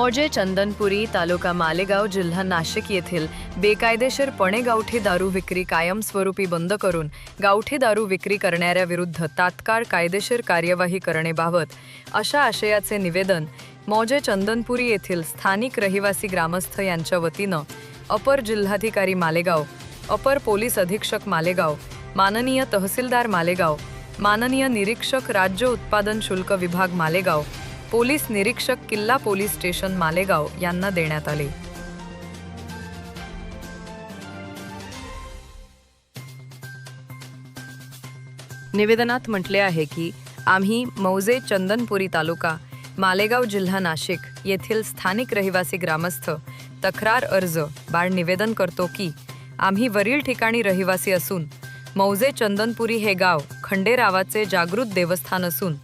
मोजे चंदनपुरी तालुका मालेगाव जिल्हा नाशिक येथील बेकायदेशीरपणे गावठी दारू विक्री कायमस्वरूपी बंद करून गावठी दारू विक्री करणाऱ्याविरुद्ध तात्काळ कायदेशीर कार्यवाही करणेबाबत अशा आशयाचे निवेदन मौजे चंदनपुरी येथील स्थानिक रहिवासी ग्रामस्थ यांच्या वतीनं अपर जिल्हाधिकारी मालेगाव अपर पोलीस अधीक्षक मालेगाव माननीय तहसीलदार मालेगाव माननीय निरीक्षक राज्य उत्पादन शुल्क विभाग मालेगाव पोलीस निरीक्षक किल्ला पोलीस स्टेशन मालेगाव यांना देण्यात आले. निवेदनात म्हटले आहे की आम्ही मौजे चंदनपुरी तालुका मालेगाव जिल्हा नाशिक येथील स्थानिक रहिवासी ग्रामस्थ तक्रार अर्ज बाळ निवेदन करतो की आम्ही वरील ठिकाणी रहिवासी असून मौजे चंदनपुरी हे गाव खंडेरावाचे जागृत देवस्थान असून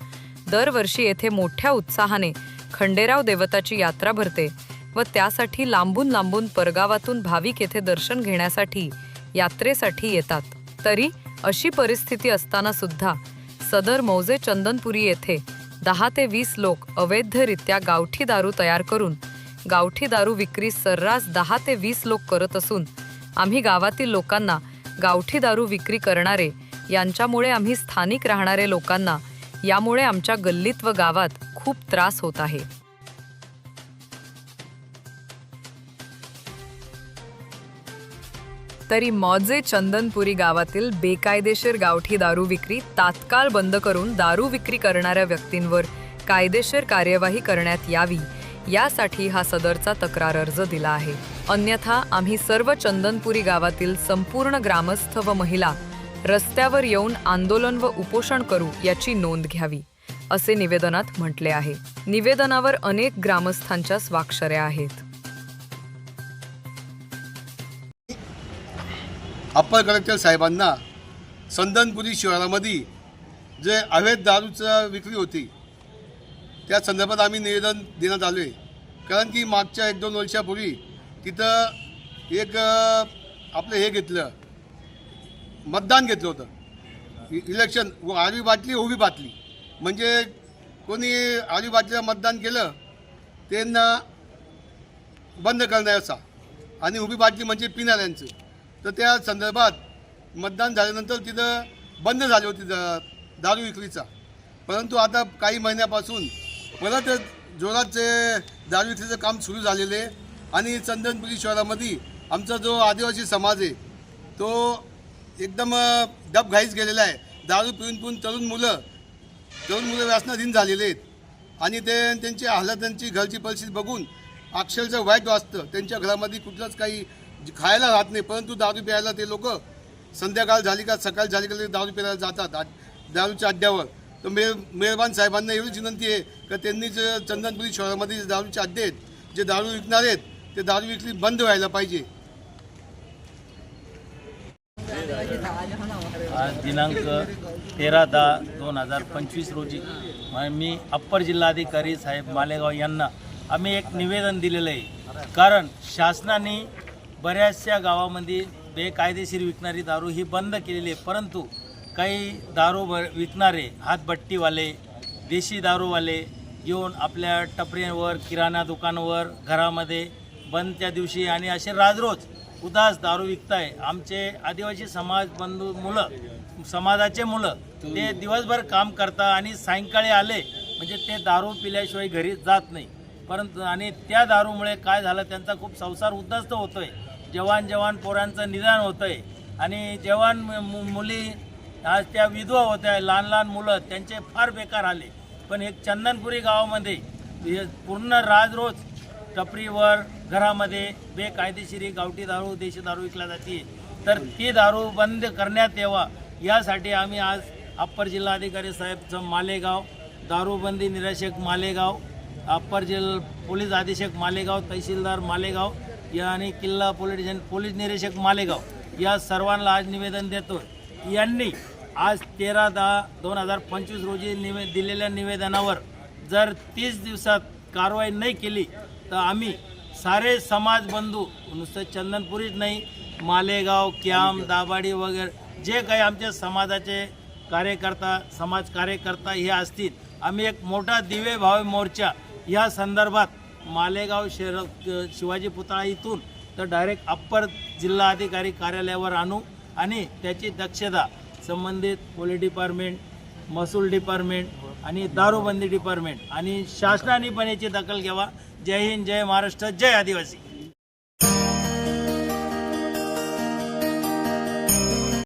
दरवर्षी येथे मोठ्या उत्साहाने खंडेराव देवताची यात्रा भरते व त्यासाठी लांबून लांबून परगावातून भाविक येथे दर्शन घेण्यासाठी यात्रेसाठी येतात. तरी अशी परिस्थिती असताना सुद्धा सदर मौजे चंदनपुरी येथे दहा ते वीस लोक अवैधरित्या गावठी दारू तयार करून गावठी दारू विक्री सर्रास दहा ते वीस लोक करत असून आम्ही गावातील लोकांना गावठी दारू विक्री करणारे यांच्यामुळे आम्ही स्थानिक राहणारे लोकांना यामुळे आमच्या गल्लीत व गावात खूप त्रास होत आहे. तरी मौजे चंदनपुरी गावातील बेकायदेशीर गावठी दारू विक्री तात्काळ बंद करून दारू विक्री करणाऱ्या व्यक्तींवर कायदेशीर कार्यवाही करण्यात यावी यासाठी हा सदरचा तक्रार अर्ज दिला आहे. अन्यथा आम्ही सर्व चंदनपुरी गावातील संपूर्ण ग्रामस्थ व महिला रस्त्यावर येऊन आंदोलन व उपोषण करू याची नोंद घ्यावी असे निवेदनात म्हटले आहे. निवेदनावर अनेक ग्रामस्थांच्या स्वाक्षऱ्या आहेत. अप्पर कलेक्टर साहेबांना संदनपुरी शहरामध्ये जे अवैध दारूचं विक्री होती त्या संदर्भात आम्ही निवेदन देण्यात आलो. आहे कारण की मागच्या एक दोन वर्षापूर्वी तिथं एक आपलं हे घेतलं मतदान घेतलं होतं. इ- इलेक्शन व आडवी बाटली उभी बाटली म्हणजे कोणी आडवी बाटलीला मतदान केलं त्यांना बंद करण्याचा आणि उभी बाटली म्हणजे पिणाऱ्यांचं तर त्या संदर्भात मतदान झाल्यानंतर तिथं बंद झाली होती दारू विक्रीचा. परंतु आता काही महिन्यापासून परत जोराचे दारू विक्रीचं काम सुरू झालेले आहे. आणि चंदनपुरी शहरामध्ये आमचा जो आदिवासी समाज आहे तो एकदम डब घाईच गेलेला आहे. दारू पिऊन पिऊन तरुण मुलं तरुण मुलं व्यासनाधीन झालेले आहेत. आणि ते त्यांची हालत त्यांची घरची परिस्थिती बघून अक्षरशः वाईट वाचतं त्यांच्या घरामध्ये कुठलंच काही खायला राहत नाही. परंतु दारू प्यायला ते लोक संध्याकाळ झाली का सकाळ झाली का ते दारू प्यायला जातात दारूच्या अड्ड्यावर. तर मे मेहरबान साहेबांना एवढीच विनंती आहे का त्यांनी जे चंदनपुरी शहरामध्ये जे दारूचे अड्डे आहेत जे दारू विकणार आहेत ते दारू विकली बंद व्हायला पाहिजे. आज दिनांक तेरा दहा दोन हजार पंचवीस रोजी मी अप्पर जिल्हाधिकारी साहेब मालेगाव यांना आम्ही एक निवेदन दिलेलं आहे. कारण शासनाने बऱ्याचशा गावामध्ये बेकायदेशीर विकणारी दारू ही बंद केलेली आहे. परंतु काही दारू ब विकणारे हातभट्टीवाले देशी दारूवाले येऊन आपल्या टपऱ्यांवर किराणा दुकानावर घरामध्ये बंदच्या दिवशी आणि असे राजरोज उदास दारू विकताय. आमचे आदिवासी समाज बंधू मुलं समाजाचे मुलं ते दिवसभर काम करतात आणि सायंकाळी आले म्हणजे ते दारू पिल्याशिवाय घरी जात नाही. परंतु आणि त्या दारूमुळे काय झालं त्यांचा खूप संसार उद्ध्वस्त होतोय. जवान जवान पोरांचं निदान होतंय. आणि जवान मु- मुली आज त्या विधवा होत्या लहान लहान मुलं त्यांचे फार बेकार आले पण एक चंदनपुरी गावामध्ये पूर्ण राजरोज टपरीवर घरामध्ये बेकायदेशीर गावठी दारू देशी दारू विकल्या जाते. तर ती दारू बंद करण्यात यावा यासाठी आम्ही आज अप्पर जिल्हाधिकारी साहेबचं मालेगाव दारूबंदी निरीक्षक मालेगाव अप्पर जिल्हा पोलीस अधीक्षक मालेगाव तहसीलदार मालेगाव या आणि किल्ला पोलीस स्टेशन पोलीस निरीक्षक मालेगाव या सर्वांना आज निवेदन देतो यांनी आज तेरा दहा दोन हजार पंचवीस रोजी निवे दिलेल्या निवेदनावर जर तीस दिवसात कारवाई नाही केली तर आम्ही सारे समाज बंधू नुसतं चंदनपुरीच नाही मालेगाव क्याम दाभाडी वगैरे जे काही आमच्या समाजाचे कार्यकर्ता समाज कार्यकर्ता हे असतील आम्ही एक मोठा दिवे भावे मोर्चा या संदर्भात मालेगाव शहर शिवाजी पुतळा इथून तर डायरेक्ट अप्पर जिल्हा अधिकारी कार्यालयावर आणू आणि त्याची दक्षता संबंधित पोलीस डिपार्टमेंट महसूल डिपार्टमेंट आणि दारूबंदी डिपार्टमेंट आणि शासनाने पण याची दखल घ्यावा. जय हिंद जय महाराष्ट्र जय आदिवासी.